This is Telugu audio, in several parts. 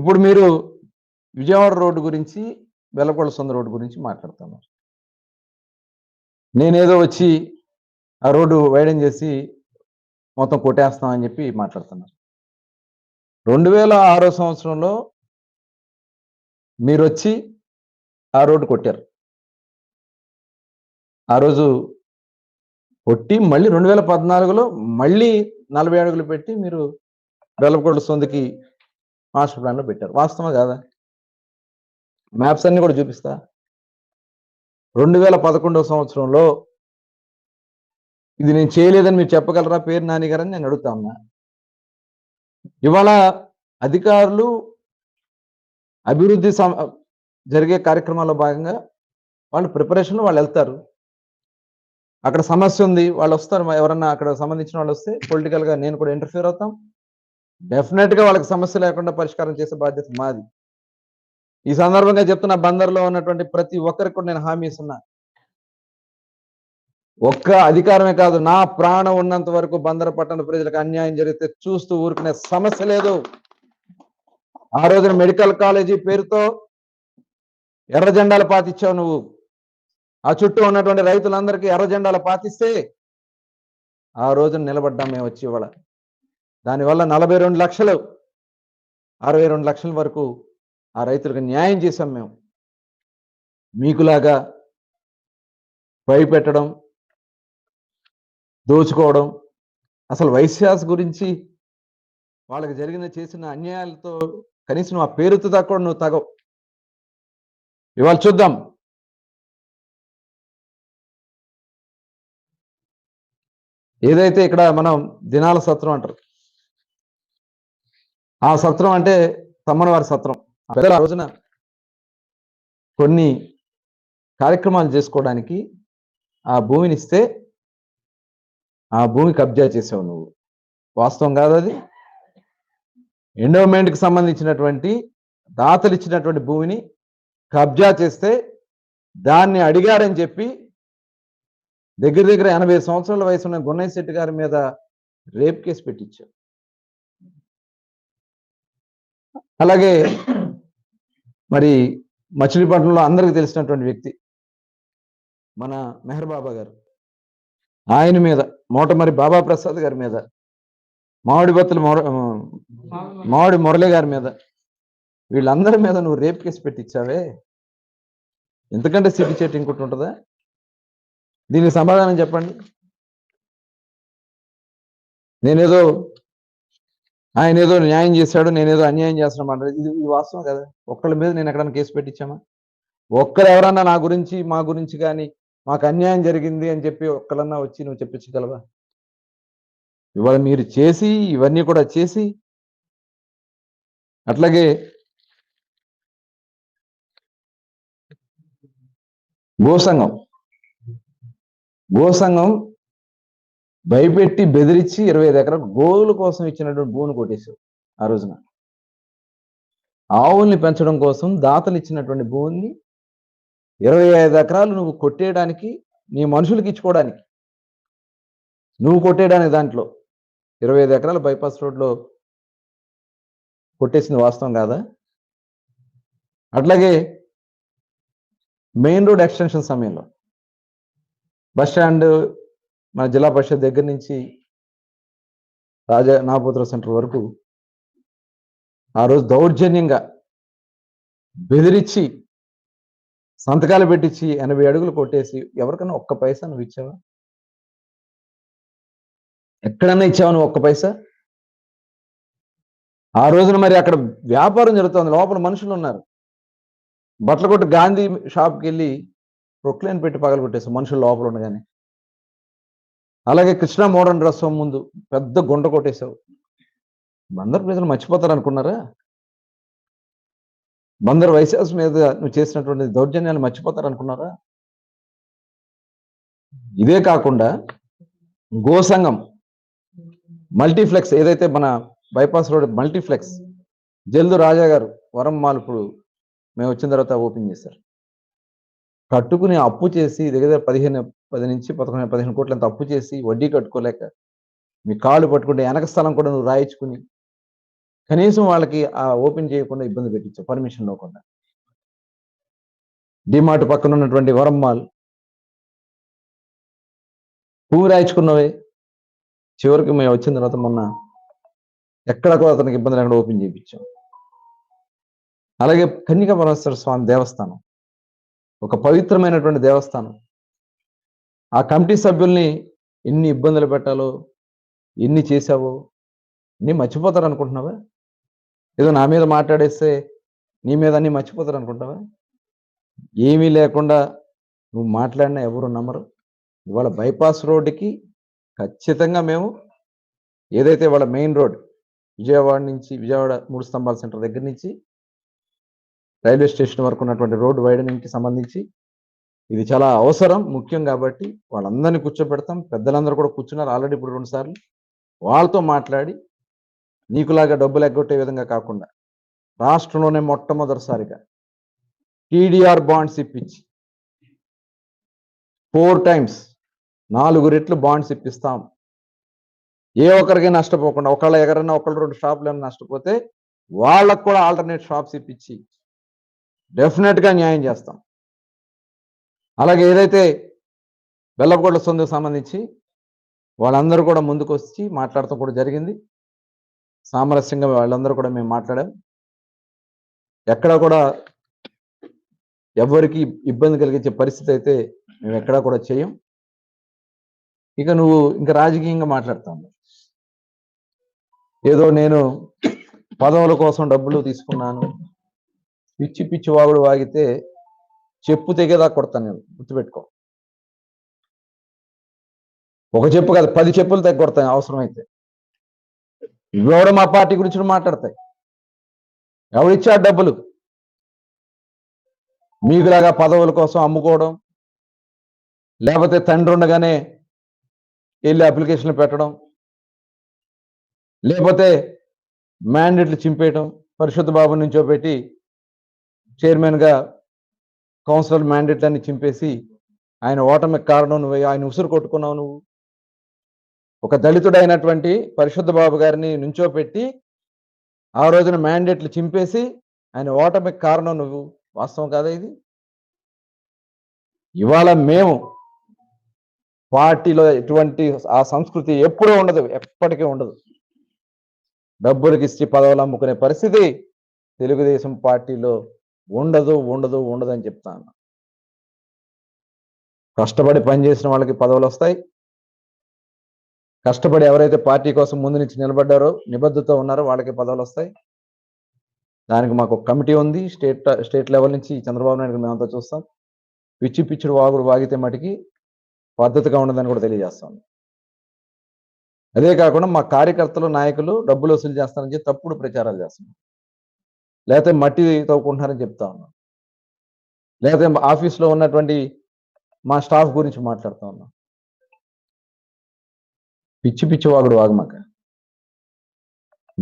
ఇప్పుడు మీరు విజయవాడ రోడ్డు గురించి వెలకొండ సొంత రోడ్డు గురించి మాట్లాడుతున్నారు. నేనేదో వచ్చి ఆ రోడ్డు వైడన్ చేసి మొత్తం కొట్టేస్తామని చెప్పి మాట్లాడుతున్నారు. రెండు వేల ఆరో సంవత్సరంలో మీరు వచ్చి ఆ రోడ్డు కొట్టారు. ఆ రోజు కొట్టి మళ్ళీ రెండు వేల పద్నాలుగులో మళ్ళీ నలభై అడుగులు పెట్టి మీరు వెలపకొండ సొందుకి మాస్టర్ ప్లాన్లో పెట్టారు. వాస్తవం కాదా? మ్యాప్స్ అన్ని కూడా చూపిస్తా. రెండు వేల పదకొండవ సంవత్సరంలో ఇది నేను చేయలేదని మీరు చెప్పగలరా? పేరు నాని గారని నేను అడుగుతా ఉన్నా. ఇవాళ అధికారులు అభివృద్ధి జరిగే కార్యక్రమాల్లో భాగంగా వాళ్ళు ప్రిపరేషన్లో వాళ్ళు వెళ్తారు. అక్కడ సమస్య ఉంది వాళ్ళు వస్తారు. ఎవరన్నా అక్కడ సంబంధించిన వాళ్ళు వస్తే పొలిటికల్గా నేను కూడా ఇంటర్ఫియర్ అవుతాం. డెఫినెట్గా వాళ్ళకి సమస్య లేకుండా పరిష్కారం చేసే బాధ్యత మాది. ఈ సందర్భంగా చెప్తున్న బందర్లో ఉన్నటువంటి ప్రతి ఒక్కరికి కూడా నేను హామీ ఇస్తున్నా. ఒక్క అధికారమే కాదు నా ప్రాణం ఉన్నంత వరకు బందర పట్టణ ప్రజలకు అన్యాయం జరిగితే చూస్తూ ఊరుకునే సమస్య లేదు. ఆ రోజున మెడికల్ కాలేజీ పేరుతో ఎర్ర జెండాలు పాతిచ్చావు నువ్వు. ఆ చుట్టూ ఉన్నటువంటి రైతులందరికీ ఎర్ర జెండాలు పాతిస్తే ఆ రోజున నిలబడ్డాం మేము వచ్చి ఇవాళ. దానివల్ల నలభై రెండు లక్షలు అరవై రెండు లక్షల వరకు ఆ రైతులకు న్యాయం చేశాం మేము. మీకులాగా భయపెట్టడం దోచుకోవడం అసలు వైశ్యాస గురించి వాళ్ళకి జరిగిన చేసిన అన్యాయాలతో కనీసం ఆ పేరుతో దాకా కూడా నువ్వు తగవు. ఇవాళ చూద్దాం. ఏదైతే ఇక్కడ మనం దినాల సత్రం అంటారు ఆ సత్రం అంటే తమ్మనవారి సత్రం. ఆ పెద్దలు ఆ రోజున కొన్ని కార్యక్రమాలు చేసుకోవడానికి ఆ భూమిని ఇస్తే ఆ భూమి కబ్జా చేసావు నువ్వు. వాస్తవం కాదు అది. ఎండోమెంట్కి సంబంధించినటువంటి దాతలు ఇచ్చినటువంటి భూమిని కబ్జా చేస్తే దాన్ని అడిగారని చెప్పి దగ్గర దగ్గర ఎనభై సంవత్సరాల వయసు ఉన్న గున్నయ్య శెట్టి గారి మీద రేప్ కేసు పెట్టించారు. అలాగే మరి మచిలీపట్నంలో అందరికి తెలిసినటువంటి వ్యక్తి మన మెహర్ బాబా గారు. ఆయన మీద మోటమరి బాబా ప్రసాద్ గారి మీద మామిడి బత్తుల మొర మామిడి మురళి గారి మీద వీళ్ళందరి మీద నువ్వు రేప్ కేసు పెట్టించావే. ఎందుకంటే సిటీ చెట్టు ఇంకోటి ఉంటుందా? దీనికి సమాధానం చెప్పండి. నేనేదో ఆయన ఏదో న్యాయం చేశాడు నేనేదో అన్యాయం చేస్తున్నాం అంటే ఇది ఇది వాస్తవం కదా? ఒక్కళ్ళ మీద నేను ఎక్కడైనా కేసు పెట్టించామా? ఒక్కరు ఎవరన్నా నా గురించి మా గురించి కానీ మాకు అన్యాయం జరిగింది అని చెప్పి ఒక్కళ్ళన్నా వచ్చి నువ్వు చెప్పించగలవా? ఇవాళ మీరు చేసి ఇవన్నీ కూడా చేసి అట్లాగే గోసంగం గోసంగం భయపెట్టి బెదిరించి ఇరవై ఐదు ఎకరాలు గోవుల కోసం ఇచ్చినటువంటి భూమిని కొట్టేశావు ఆ రోజున. ఆవుల్ని పెంచడం కోసం దాతలు ఇచ్చినటువంటి భూమిని ఇరవై ఐదు ఎకరాలు నువ్వు కొట్టేయడానికి నీ మనుషులకి ఇచ్చుకోవడానికి నువ్వు కొట్టేయడానికి దాంట్లో ఇరవై ఐదు ఎకరాలు బైపాస్ రోడ్లో కొట్టేసింది వాస్తవం కాదా? అట్లాగే మెయిన్ రోడ్ ఎక్స్టెన్షన్ సమయంలో బస్ స్టాండ్ మన జిల్లా పరిషత్ దగ్గర నుంచి రాజా నాపుత్ర సెంటర్ వరకు ఆ రోజు దౌర్జన్యంగా బెదిరించి సంతకాలు పెట్టించి ఎనభై అడుగులు కొట్టేసి ఎవరికైనా ఒక్క పైసా నువ్వు ఇచ్చావా? ఎక్కడన్నా ఇచ్చావా నువ్వు ఒక్క పైసా? ఆ రోజున మరి అక్కడ వ్యాపారం జరుగుతుంది. లోపల మనుషులు ఉన్నారు. బట్టల కొట్టు గాంధీ షాప్కి వెళ్ళి ప్రొక్లైన్ పెట్టి పగలు మనుషులు లోపల ఉండగానే. అలాగే కృష్ణ మోడర్న్ రసం ముందు పెద్ద గుండ కొట్టేశావు. బందర్ ప్రజలు మర్చిపోతారు అనుకున్నారా? బందర్ వైశాస్ మీద నువ్వు చేసినటువంటి దౌర్జన్యాలు మర్చిపోతారు అనుకున్నారా? ఇదే కాకుండా గోసంగం మల్టీఫ్లెక్స్ ఏదైతే మన బైపాస్ రోడ్ మల్టీఫ్లెక్స్ జల్దు రాజా గారు వరం మాల్ ఇప్పుడు మేము వచ్చిన తర్వాత ఓపెన్ చేశారు. కట్టుకుని అప్పు చేసి దగ్గర దగ్గర పదిహేను పది నుంచి పదకొండు పదిహేను కోట్లంత అప్పు చేసి వడ్డీ కట్టుకోలేక మీ కాళ్ళు పట్టుకుంటే వెనక స్థలం కూడా నువ్వు రాయించుకుని కనీసం వాళ్ళకి ఆ ఓపెన్ చేయకుండా ఇబ్బంది పెట్టించావు పర్మిషన్ లేకుండా. డిమార్ట్ పక్కన ఉన్నటువంటి వరం మాల్. పువ్వు రాయించుకున్నవే. చివరికి మేము వచ్చిన తర్వాత మొన్న ఎక్కడ కూడా అతనికి ఇబ్బంది లేకుండా ఓపెన్ చేయించాం. అలాగే కన్యక పరమేశ్వర స్వామి దేవస్థానం. ఒక పవిత్రమైనటువంటి దేవస్థానం. ఆ కమిటీ సభ్యుల్ని ఎన్ని ఇబ్బందులు పెట్టాలో ఎన్ని చేశావో నీ మర్చిపోతారు అనుకుంటున్నావా ఏదో నా మీద మాట్లాడేస్తే నీ మీద అన్నీ మర్చిపోతారు అనుకుంటావా ఏమీ లేకుండా నువ్వు మాట్లాడినా ఎవరు నమ్మరు. ఇవాళ బైపాస్ రోడ్డుకి ఖచ్చితంగా మేము ఏదైతే వాళ్ళ మెయిన్ రోడ్ విజయవాడ నుంచి విజయవాడ మూడు స్తంభాల సెంటర్ దగ్గర నుంచి రైల్వే స్టేషన్ వరకు ఉన్నటువంటి రోడ్డు వైడనింగ్కి సంబంధించి ఇది చాలా అవసరం ముఖ్యం కాబట్టి వాళ్ళందరినీ కూర్చోబెడతాం. పెద్దలందరూ కూడా కూర్చున్నారు ఆల్రెడీ ఇప్పుడు రెండు సార్లు. వాళ్ళతో మాట్లాడి నీకులాగా డబ్బులు ఎగ్గొట్టే విధంగా కాకుండా రాష్ట్రంలోనే మొట్టమొదటిసారిగా టీడీఆర్ బాండ్స్ ఇప్పించి ఫోర్ టైమ్స్ నాలుగు రెట్లు బాండ్స్ ఇప్పిస్తాం. ఏ ఒక్కరికి నష్టపోకుండా ఒకళ్ళ ఎగరన్నా ఒకళ్ళు రెండు షాపులు ఏమైనా నష్టపోతే వాళ్ళకు కూడా ఆల్టర్నేట్ షాప్స్ ఇప్పించి డెఫినెట్గా న్యాయం చేస్తాం. అలాగే ఏదైతే బెల్లపగొడ్ల సొందుకు సంబంధించి వాళ్ళందరూ కూడా ముందుకు వచ్చి మాట్లాడటం కూడా జరిగింది. సామరస్యంగా వాళ్ళందరూ కూడా మేము మాట్లాడాం. ఎక్కడ కూడా ఎవరికి ఇబ్బంది కలిగించే పరిస్థితి అయితే మేము ఎక్కడా కూడా చేయం. ఇక నువ్వు ఇంకా రాజకీయంగా మాట్లాడతాము ఏదో నేను పదవుల కోసం డబ్బులు తీసుకున్నాను. పిచ్చి పిచ్చి వాగుడు వాగితే చెప్పు తెగేదా కొడతాను నేను గుర్తుపెట్టుకో. ఒక చెప్పు కాదు పది చెప్పులు తెగ కొడతాను అవసరమైతే. ఇవి మా పార్టీ గురించి మాట్లాడతాయి ఎవడిచ్చాడు డబ్బులు? మీకులాగా పదవుల కోసం అమ్ముకోవడం లేకపోతే తండ్రి ఉండగానే వెళ్ళి అప్లికేషన్లు పెట్టడం లేకపోతే మ్యాండేట్లు చింపేయటం పరిశుద్ధ బాబు నుంచో పెట్టి చైర్మన్గా కౌన్సిలర్ మ్యాండేట్లన్నీ చింపేసి ఆయన ఓటమికి కారణం నువ్వు ఆయన ఉసురు కొట్టుకున్నావు నువ్వు. ఒక దళితుడైనటువంటి పరిశుద్ధ బాబు గారిని నుంచోపెట్టి ఆ రోజున మ్యాండేట్లు చింపేసి ఆయన ఓటమికి కారణం నువ్వు. వాస్తవం కాదా ఇది? ఇవాళ మేము పార్టీలో ఎటువంటి ఆ సంస్కృతి ఎప్పుడూ ఉండదు ఎప్పటికీ ఉండదు. డబ్బులకి ఇచ్చి పదవులు అమ్ముకునే పరిస్థితి తెలుగుదేశం పార్టీలో ఉండదు ఉండదు ఉండదు అని చెప్తాను. కష్టపడి పనిచేసిన వాళ్ళకి పదవులు వస్తాయి. కష్టపడి ఎవరైతే పార్టీ కోసం ముందు నుంచి నిలబడ్డారో నిబద్ధత ఉన్నారో వాళ్ళకి పదవులు వస్తాయి. దానికి మాకు ఒక కమిటీ ఉంది. స్టేట్ స్టేట్ లెవెల్ నుంచి చంద్రబాబు నాయుడు మేమంతా చూస్తాం. పిచ్చి పిచ్చుడు వాగుడు వాగితే మటుకి పద్ధతిగా ఉండదని కూడా తెలియజేస్తాం. అదే కాకుండా మా కార్యకర్తలు నాయకులు డబ్బులు వసూలు చేస్తారని చెప్పి తప్పుడు ప్రచారాలు చేస్తున్నాం. లేకపోతే మట్టి తవ్వుకుంటున్నారని చెప్తా ఉన్నాం. లేకపోతే ఆఫీస్లో ఉన్నటువంటి మా స్టాఫ్ గురించి మాట్లాడుతూ ఉన్నాం. పిచ్చి పిచ్చి వాగుడు వాగమాక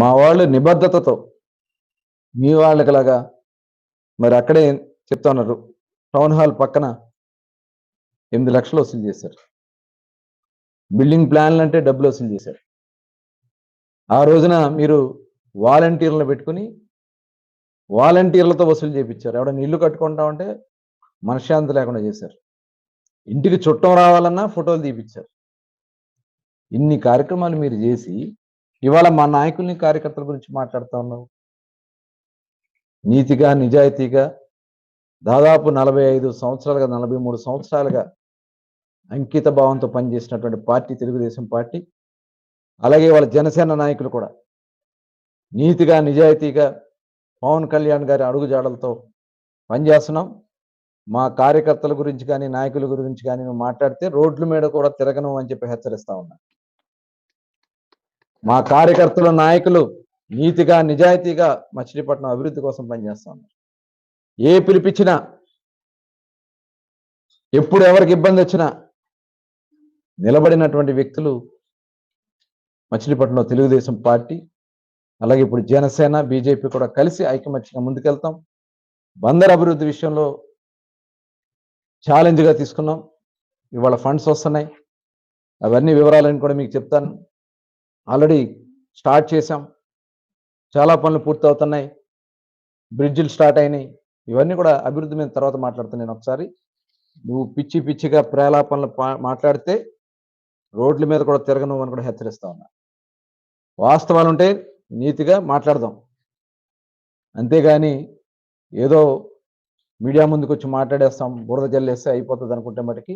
మా వాళ్ళు నిబద్ధతతో మీ వాళ్ళకిలాగా మరి అక్కడే చెప్తా ఉన్నారు. టౌన్ హాల్ పక్కన ఎనిమిది లక్షలు వసూలు చేశారు. బిల్డింగ్ ప్లాన్లు అంటే డబ్బులు వసూలు చేశారు. ఆ రోజున మీరు వాలంటీర్లను పెట్టుకుని వాలంటీర్లతో వసూలు చేయించారు ఎవడన్నా ఇల్లు కట్టుకుంటా ఉంటే మనశ్శాంతి లేకుండా చేశారు. ఇంటికి చుట్టం రావాలన్నా ఫోటోలు తీపిచ్చారు. ఇన్ని కార్యక్రమాలు మీరు చేసి ఇవాళ మా నాయకుల్ని కార్యకర్తల గురించి మాట్లాడుతూ ఉన్నావు. నీతిగా నిజాయితీగా దాదాపు నలభై ఐదు సంవత్సరాలుగా నలభై మూడు సంవత్సరాలుగా అంకిత భావంతో పనిచేసినటువంటి పార్టీ తెలుగుదేశం పార్టీ అలాగే వాళ్ళ జనసేన నాయకులు కూడా నీతిగా నిజాయితీగా పవన్ కళ్యాణ్ గారి అడుగుజాడలతో పనిచేస్తున్నాం మా కార్యకర్తల గురించి కానీ నాయకుల గురించి కానీ నువ్వు మాట్లాడితే రోడ్ల మీద కూడా తిరగను అని చెప్పి హెచ్చరిస్తా ఉన్నా. మా కార్యకర్తల నాయకులు నీతిగా నిజాయితీగా మచిలీపట్నం అభివృద్ధి కోసం పనిచేస్తా ఉన్నారు. ఏ పిలిపించినా ఎప్పుడు ఎవరికి ఇబ్బంది వచ్చినా నిలబడినటువంటి వ్యక్తులు మచిలీపట్నంలో తెలుగుదేశం పార్టీ అలాగే ఇప్పుడు జనసేన బీజేపీ కూడా కలిసి ఐకమత్యంగా ముందుకెళ్తాం. బందర్ అభివృద్ధి విషయంలో ఛాలెంజ్గా తీసుకున్నాం. ఇవాళ ఫండ్స్ వస్తున్నాయి. అవన్నీ వివరాలని కూడా మీకు చెప్తాను. ఆల్రెడీ స్టార్ట్ చేశాం. చాలా పనులు పూర్తవుతున్నాయి. బ్రిడ్జిలు స్టార్ట్ అయినాయి. ఇవన్నీ కూడా అభివృద్ధి మీద తర్వాత మాట్లాడుతాను నేను ఒకసారి. నువ్వు పిచ్చి పిచ్చిగా ప్రేలాపనలు మాట్లాడితే రోడ్ల మీద కూడా తిరగను అని కూడా హెచ్చరిస్తా ఉన్నా. వాస్తవాలు ఉంటే నీతిగా మాట్లాడదాం. అంతేగాని ఏదో మీడియా ముందుకు వచ్చి మాట్లాడేస్తాం బురద జల్లేస్తే అయిపోతుంది అనుకుంటే మటుకి